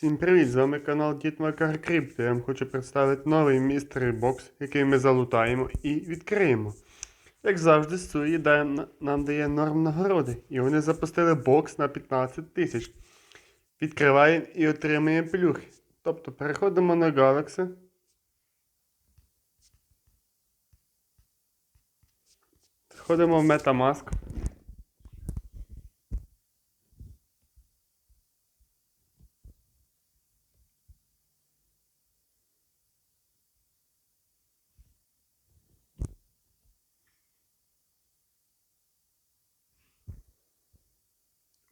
Всім привіт! З вами канал Дід Макар Крипто. Я вам хочу представити новий містері бокс, який ми залутаємо і відкриємо. Як завжди, Суї нам дає норм нагороди, і вони запустили бокс на 15 тисяч. Відкриваємо і отримуємо плюхи. Тобто переходимо на Galaxy. Входимо в Metamask.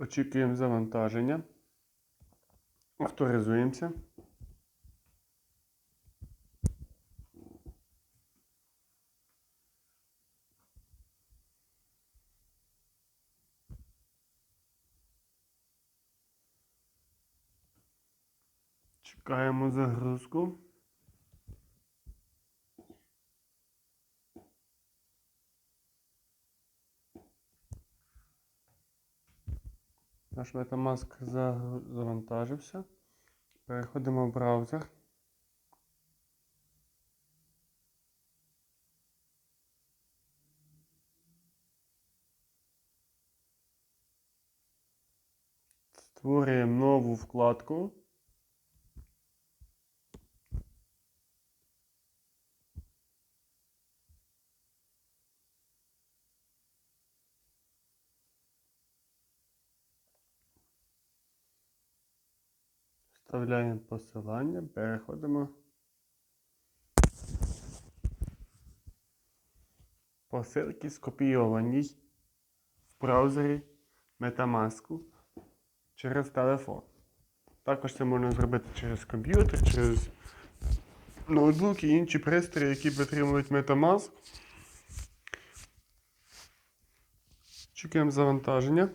Очікуємо завантаження. Авторизуємося. Чекаємо загрузку. Наш Metamask завантажився. Переходимо в браузер. Створюємо нову вкладку. Вставляємо посилання, переходимо. Посилки скопійовані в браузері Metamask через телефон. Також це можна зробити через комп'ютер, через ноутбук і інші пристрої, які підтримують Metamask. Чекаємо завантаження.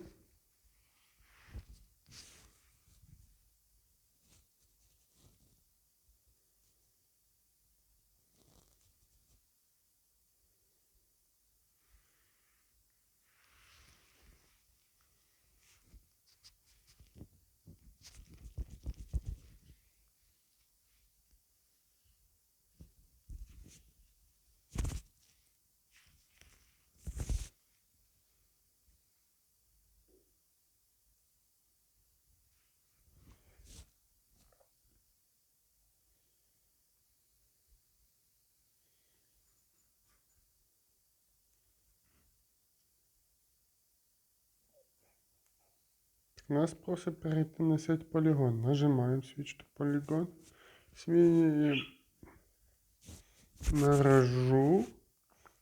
Нас просить перейти на сеть полігон. Нажимаємо Switch to Polygon. Змінюємо мережу.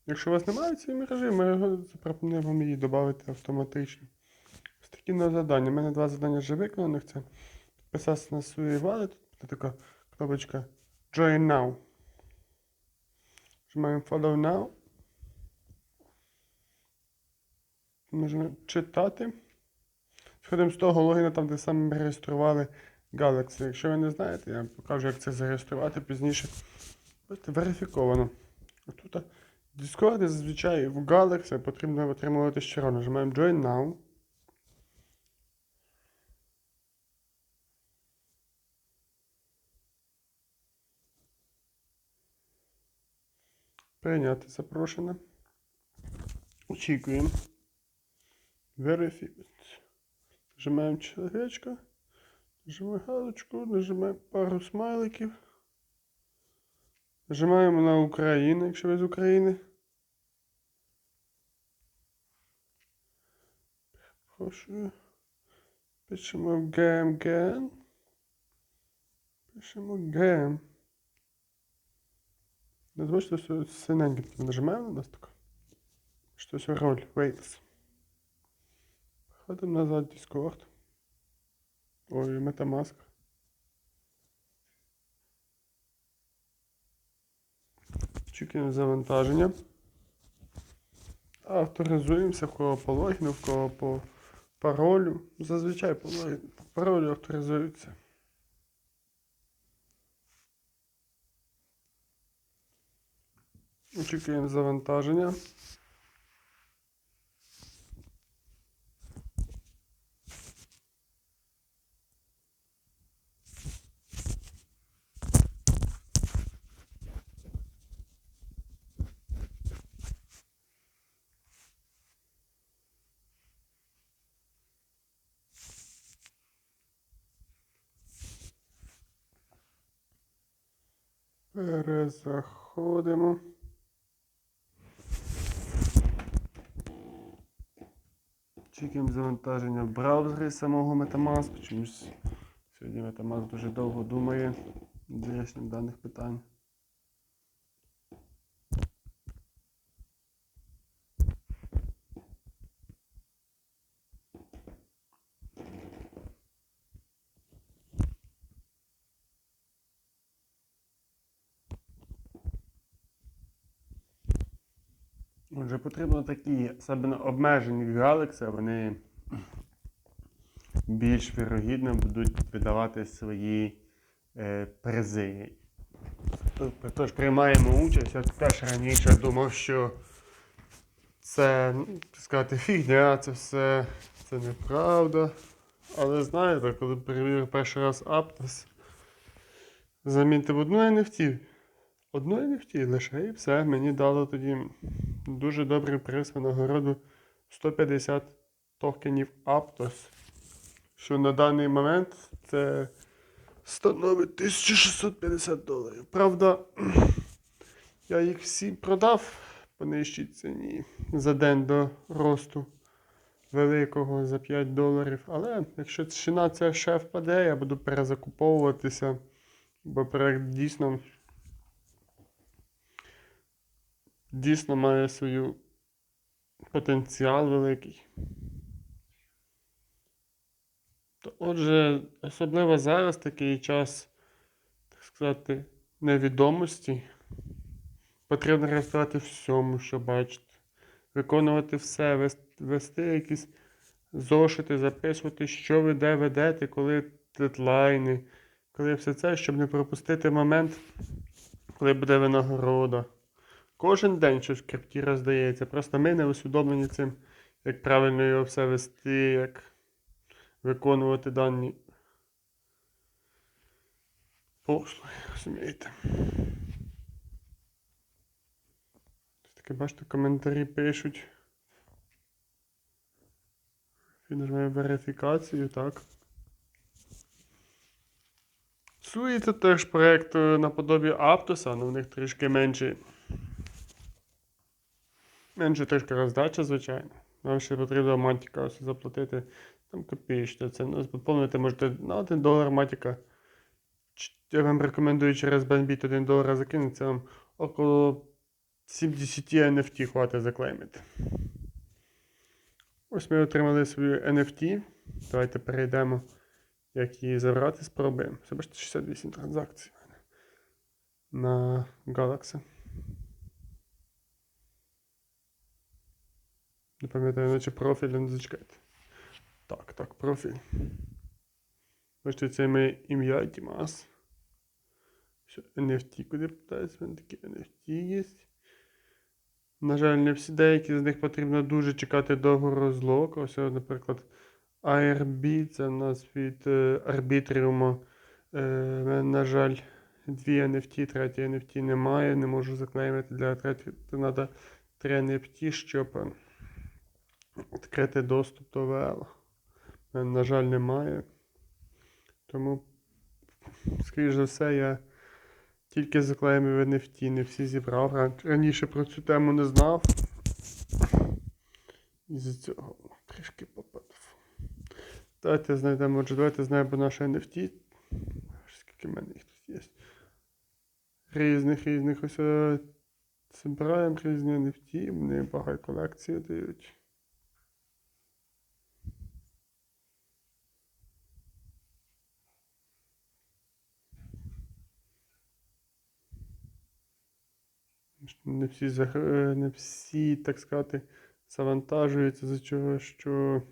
Якщо у вас немає цієї мережі, ми запропонуємо вам її додати автоматично. Ось такі на завдання. У мене два завдання вже виконаних. Це підписатися на свій wallet. Тут така кнопочка Join Now. Нажимаємо Follow Now. Можна читати. Сходимо з того логіна, там, де саме ми реєстрували Galaxy. Якщо ви не знаєте, я вам покажу, як це зареєструвати пізніше. Бачите, верифіковано. Тут Discord зазвичай в Galaxy потрібно отримувати щиро. Нажимаємо Join Now. Прийняти запрошення. Очікуємо. Верифікацію. Нажимаємо человечка, нажимаємо галочку, нажимаємо пару смайликів. Нажимаємо на Україну, якщо ви з України. Прошу. Пишемо ГМГН. Пишемо ГМ. Не зможете все синеньке нажимаємо на нас так. Що все роль, Waits. Ходимо назад в Discord. Ой, Metamask. Чекаємо завантаження. Авторизуємося, в кого по логіну, кого по паролю. Зазвичай по паролю авторизуються. Чекаємо завантаження. Перезаходимо. Чекаємо завантаження в браузері самого Metamask. Чомусь сьогодні Metamask дуже довго думає з рішенням даних питань. Отже, потрібно такі особливо обмежені галакси, вони більш вірогідно будуть видавати свої е, призи. Тож приймаємо участь. Я теж раніше думав, що це, сказати, фігня, це все це неправда. Але знаєте, коли перевірив перший раз Aptos, замітив одну NFT. Одну NFT лише і все. Мені дало тоді дуже добрий приз винагороду 150 токенів Aptos. Що на даний момент це становить 1650 доларів. Правда, я їх всі продав по нижчій ціні за день до росту великого за 5 доларів. Але якщо ціна ця ще впаде, я буду перезакуповуватися, бо проект дійсно дійсно має свою потенціал великий. То, отже, особливо зараз такий час, так сказати, невідомості. Потрібно реєструвати всьому, що бачите. Виконувати все, вести якісь зошити, записувати, що ви де ведете, коли дедлайни, коли все це, щоб не пропустити момент, коли буде винагорода. Кожен день щось в крипті роздається. Просто ми не усвідомлені цим, як правильно його все вести, як виконувати дані послуги, розумієте. Таке, бачите, коментарі пишуть. Він Нажимаємо верифікацію, так. Це теж проєкт е, наподобі Аптоса, але в них трішки менше. Менше трішки роздача, звичайно. Нам ще потрібно матіка ось заплатити. Там копієчно це. Ну, поповнити можете на 1 долар матіка. Я вам рекомендую через BNB 1 долар закинути. Це вам около 70 NFT хватить заклеймити. Ось ми отримали свою NFT. Давайте перейдемо, як її забрати, спробуємо. Це бачите, 68 транзакцій на Galaxy. Не пам'ятаю, наче профіль, не зачекайте. Так, так, профіль. Бачите, це моє ім'я Дімас. Що NFT куди питається? В мене такі NFT є. На жаль, не всі деякі з них потрібно дуже чекати довго розлог. Ось, наприклад, ARB, це в нас від е, Arbitrium. Е, мене, на жаль, дві NFT, третій NFT немає, не можу заклеймити для третього. Треба три NFT, щоб е, відкрити доступ до VL. В мене, на жаль, немає. Тому, скоріш за все, я тільки заклеїв NFT, не всі зібрав. Раніше про цю тему не знав. І з цього трішки попадав. Давайте знайдемо, отже, давайте знайдемо наше NFT. Скільки в мене їх тут є. Різних, різних ось е, збираємо різні NFT, вони багато колекції дають. Не всі, е, не всі, так сказати, завантажуються за чого, що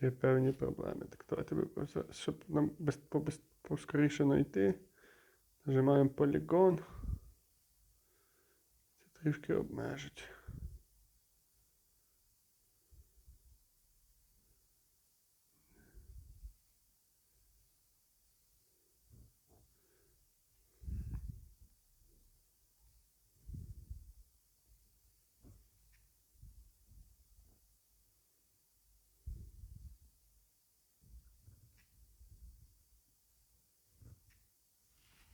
є певні проблеми. Так давайте щоб нам поскоріше знайти. Нажимаємо полігон. Це трішки обмежить.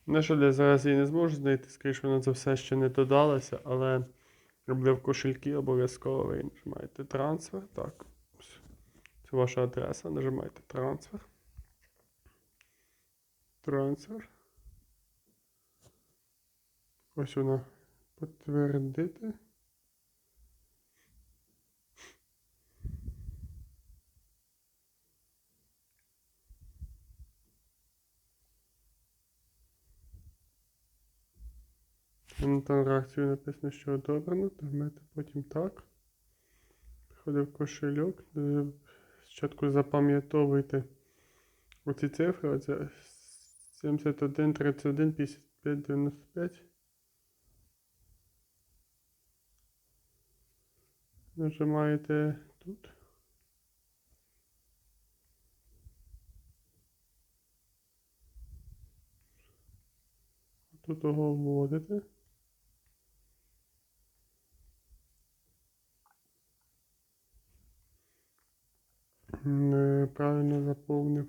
На жаль, я зараз її не зможу знайти, скоріше вона за все ще не додалася, але роблю в кошельки обов'язково ви нажимаєте трансфер. Так. Це ваша адреса, нажимаєте трансфер. Трансфер. Ось вона. Підтвердити. На транзакцію написано, що одобрено, нажмете потім так. Приходить в кошельок. е, Спочатку запам'ятовуйте оці цифри. Оце 71, 31, 55, 95. Нажимаєте тут. Тут його вводите. Неправильно заповнив.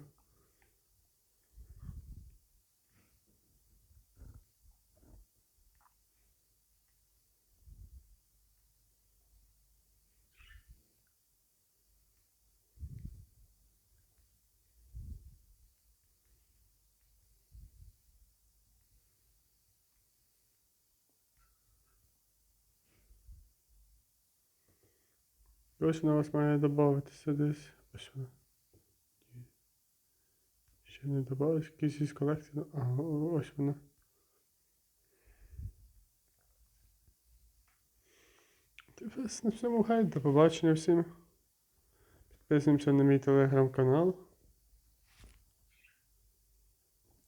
Ось вона вас має додатися десь. Ось вона. Ще не додалось, якісь із колекції. ну, Ага, ось вона. На всьому гайд. До побачення всім. Підписуємося на мій телеграм-канал.